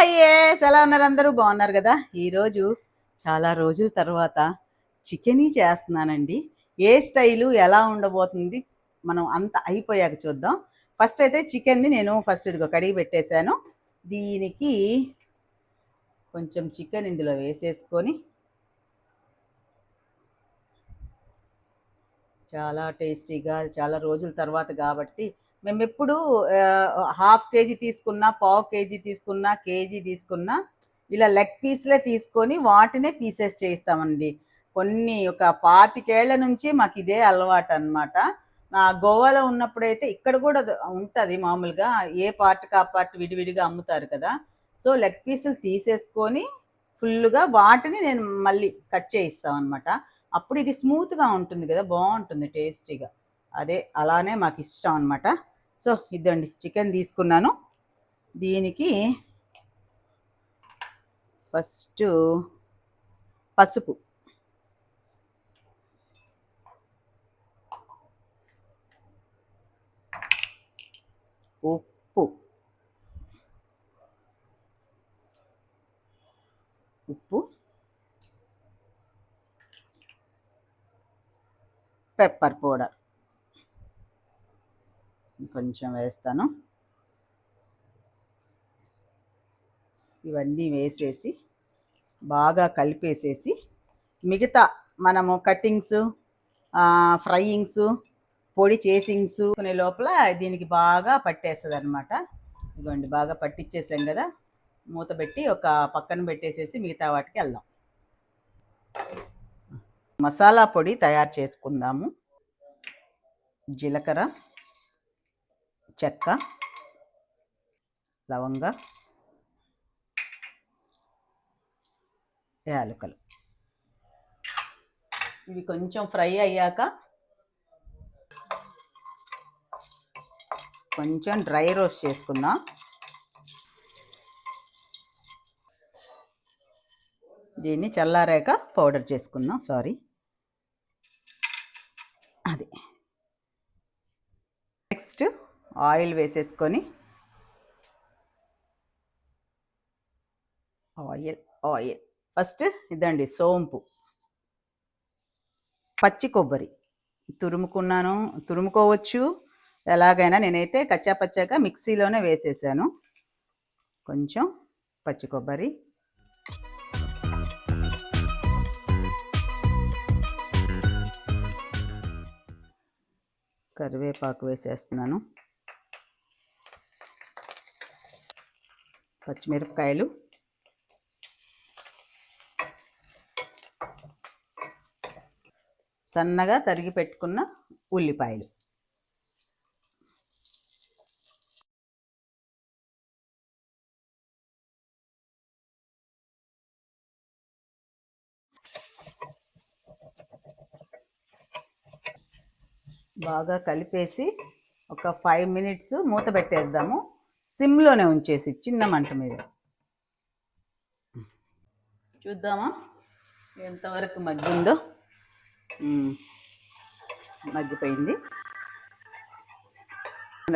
హయ్యేస్ ఎలా ఉన్నారు అందరూ? బాగున్నారు కదా? ఈరోజు చాలా రోజుల తర్వాత చికెనీ చేస్తున్నానండి. ఏ స్టైలు ఎలా ఉండబోతుంది మనం అంత అయిపోయాక చూద్దాం. ఫస్ట్ అయితే చికెన్ని నేను ఫస్ట్ ఇదిగో కడిగి పెట్టేశాను. దీనికి కొంచెం చికెన్ ఇందులో వేసేసుకొని చాలా టేస్టీగా చాలా రోజుల తర్వాత కాబట్టి మేము ఎప్పుడు హాఫ్ కేజీ తీసుకున్నా పావు కేజీ తీసుకున్నా కేజీ తీసుకున్నా ఇలా లెగ్ పీస్లే తీసుకొని వాటినే పీసెస్ చేయిస్తామండి. కొన్ని ఒక పాతికేళ్ళ నుంచి మాకు ఇదే అలవాటు అనమాట నా గోవాలో ఉన్నప్పుడైతే ఇక్కడ కూడా ఉంటుంది మామూలుగా ఏ పార్ట్కి ఆ పార్ట్ విడివిడిగా అమ్ముతారు కదా. సో లెగ్ పీసులు తీసేసుకొని ఫుల్గా వాటిని నేను మళ్ళీ కట్ చేయిస్తాం అనమాట అప్పుడు ఇది స్మూత్గా ఉంటుంది కదా బాగుంటుంది టేస్టీగా. అదే అలానే మాకు ఇష్టం అనమాట సో ఇదండి చికెన్ తీసుకున్నాను. దీనికి ఫస్ట్ పసుపు. ఉప్పు. ఉప్పు. Pepper powder. కొంచెం వేస్తాను. ఇవన్నీ వేసేసి బాగా కలిపేసేసి మిగతా మనము కటింగ్స్ ఫ్రైయింగ్స్ పొడి చేసింగ్స్ కొనే లోపల దీనికి బాగా పట్టేస్తుంది అనమాట ఇదిగోండి బాగా పట్టించేసాం కదా. మూత పెట్టి ఒక పక్కన పెట్టేసేసి మిగతా వాటికి వెళ్దాం. మసాలా పొడి తయారు చేసుకుందాము. జీలకర్ర. చెక్క లవంగ యాలకులు. ఇవి కొంచెం ఫ్రై అయ్యాక కొంచెం డ్రై రోస్ట్ చేసుకుందాం. దీన్ని చల్లారాక పౌడర్ చేసుకుందాం. సారీ అది నెక్స్ట్ ఆయిల్ వేసేసుకొని ఆయిల్ ఆయిల్. ఫస్ట్ ఇదండి సోంపు. పచ్చి కొబ్బరి. తురుముకున్నాను. తురుముకోవచ్చు. ఎలాగైనా నేనైతే కచ్చా పచ్చాగా మిక్సీలోనే వేసేసాను. కొంచెం పచ్చి కొబ్బరి. కరివేపాకు వేసేస్తున్నాను. పచ్చిమిరపకాయలు. సన్నగా తరిగి పెట్టుకున్న ఉల్లిపాయలు. బాగా కలిపేసి ఒక ఫైవ్ మినిట్స్ మూత పెట్టేద్దాము. సిమ్లోనే ఉంచేసి చిన్న మంట మీద. చూద్దామా? ఎంతవరకు మగ్గిందో. మగ్గిపోయింది.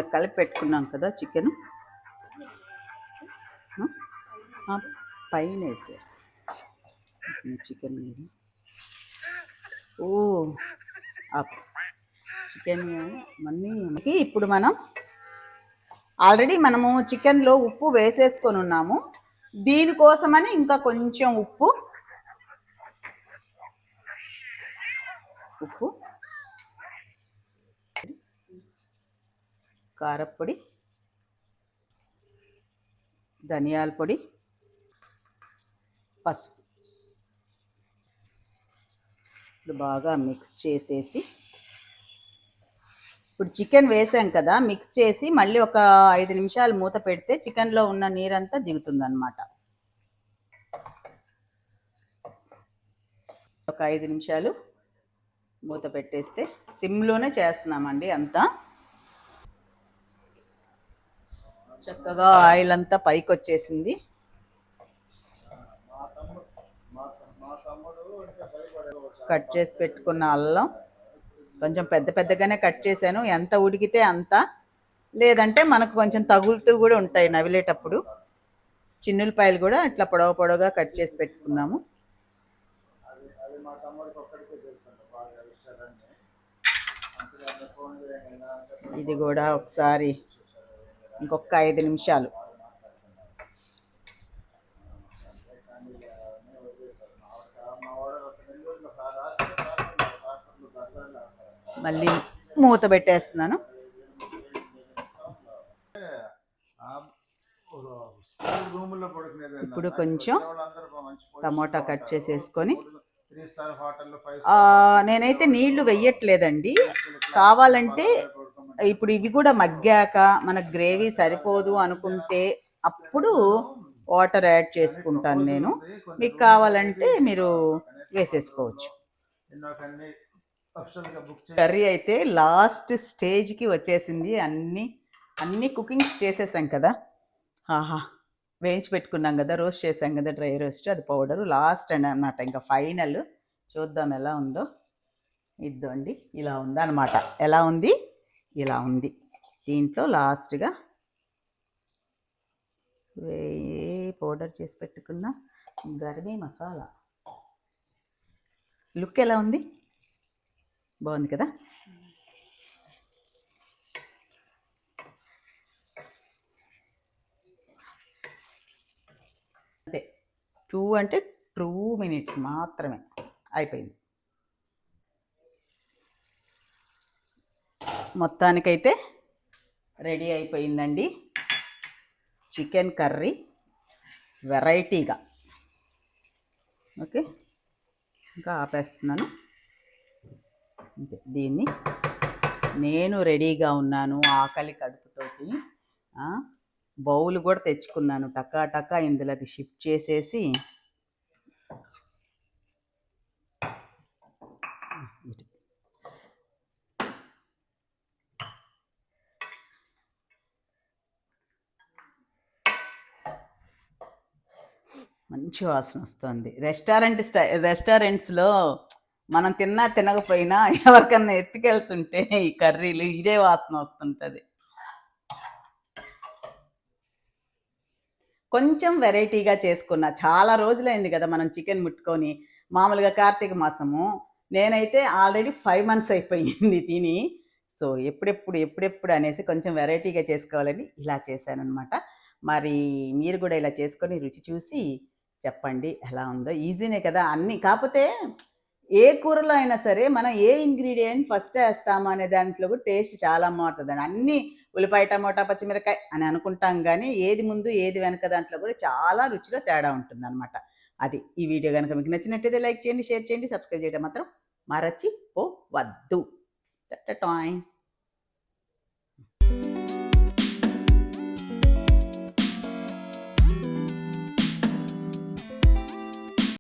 కలిపి పెట్టుకున్నాం కదా చికెన్. పైన వేసారు చికెన్ మీద. ఓ. చికెన్ మళ్ళీ ఇప్పుడు మనం ఆల్రెడీ మనము చికెన్లో ఉప్పు వేసేసుకొని ఉన్నాము. దీనికోసమని ఇంకా కొంచెం ఉప్పు. ఉప్పు. కారప్పొడి. ధనియాల పొడి. పసుపు. బాగా మిక్స్ చేసేసి ఇప్పుడు చికెన్ వేసాం కదా మిక్స్ చేసి మళ్ళీ ఒక ఐదు నిమిషాలు మూత పెడితే చికెన్లో ఉన్న నీరంతా దిగుతుందన్నమాట. ఒక ఐదు నిమిషాలు మూత పెట్టేస్తే సిమ్లోనే చేస్తున్నామండి అంతా. చక్కగా ఆయిల్ అంతా పైకి వచ్చేసింది కట్ చేసి పెట్టుకున్న అల్లం కొంచెం పెద్ద పెద్దగానే కట్ చేశాను. ఎంత ఉడికితే అంత. లేదంటే మనకు కొంచెం తగులుతూ కూడా ఉంటాయి నవిలేటప్పుడు. చిన్నులపాయలు కూడా ఇట్లా పొడవ పొడవుగా కట్ చేసి పెట్టుకున్నాము. ఇది కూడా ఒకసారి ఇంకొక ఐదు నిమిషాలు. మళ్ళీ మూత పెట్టేస్తున్నాను. ఇప్పుడు కొంచెం టమోటా కట్ చేసేసుకొని నేనైతే నీళ్ళు వెయ్యట్లేదండి. కావాలంటే ఇప్పుడు ఇవి కూడా మగ్గాక మన గ్రేవీ సరిపోదు అనుకుంటే అప్పుడు వాటర్ యాడ్ చేసుకుంటాను నేను. మీకు కావాలంటే మీరు వేసేసుకోవచ్చు. కర్రీ అయితే లాస్ట్ స్టేజ్కి వచ్చేసింది. అన్ని అన్ని కుకింగ్స్ చేసేసాం కదా. ఆహా వేయించి పెట్టుకున్నాం కదా. రోస్ట్ చేసాం కదా డ్రై రోస్ట్. అది పౌడర్ లాస్ట్ అని అన్నమాట. ఇంకా ఫైనల్ చూద్దాం ఎలా ఉందో. ఇద్దండి. ఇలా ఉందన్నమాట. ఎలా ఉంది? ఇలా ఉంది. దీంట్లో లాస్ట్గా వే పౌడర్ చేసి పెట్టుకున్న గర్మీ మసాలా. లుక్ ఎలా ఉంది? బాగుంది కదా? అంతే టూ అంటే టూ మినిట్స్ మాత్రమే అయిపోయింది. మొత్తానికైతే రెడీ అయిపోయిందండి చికెన్ కర్రీ వెరైటీగా. ఓకే? ఇంకా ఆపేస్తున్నాను. అంతే. దీన్ని నేను రెడీగా ఉన్నాను ఆకలి కడుపుతోటి. బౌల్ కూడా తెచ్చుకున్నాను. టకా టకా ఇందులోకి షిఫ్ట్ చేసేసి. మంచి వాసన వస్తుంది. రెస్టారెంట్ స్టై రెస్టారెంట్స్లో మనం తిన్నా తినకపోయినా ఎవరికన్నా ఎత్తుకెళ్తుంటే ఈ కర్రీలు ఇదే వాసన వస్తుంటుంది. కొంచెం వెరైటీగా చేసుకున్నా చాలా రోజులైంది కదా మనం చికెన్ ముట్టుకొని. మామూలుగా కార్తీక మాసము. నేనైతే ఆల్రెడీ ఫైవ్ మంత్స్ అయిపోయింది తిని. సో ఎప్పుడెప్పుడు ఎప్పుడెప్పుడు అనేసి కొంచెం వెరైటీగా చేసుకోవాలని ఇలా చేశానమాట మరి మీరు కూడా ఇలా చేసుకొని రుచి చూసి చెప్పండి ఎలా ఉందో. ఈజీనే కదా అన్నీ. కాకపోతే ఏ కూరలో అయినా సరే మనం ఏ ఇంగ్రీడియంట్ ఫస్ట్ వేస్తాము అనే దాంట్లో కూడా టేస్ట్ చాలా మారుతుంది అన్నీ ఉల్లిపాయ టమోటా పచ్చిమిరకాయ అని అనుకుంటాం కానీ ఏది ముందు ఏది వెనక దాంట్లో కూడా చాలా రుచిలో తేడా ఉంటుంది అనమాట అది ఈ వీడియో కనుక మీకు నచ్చినట్టయితే లైక్ చేయండి షేర్ చేయండి సబ్స్క్రైబ్ చేయడం మాత్రం మరచి ఓ వద్దు టాయ్.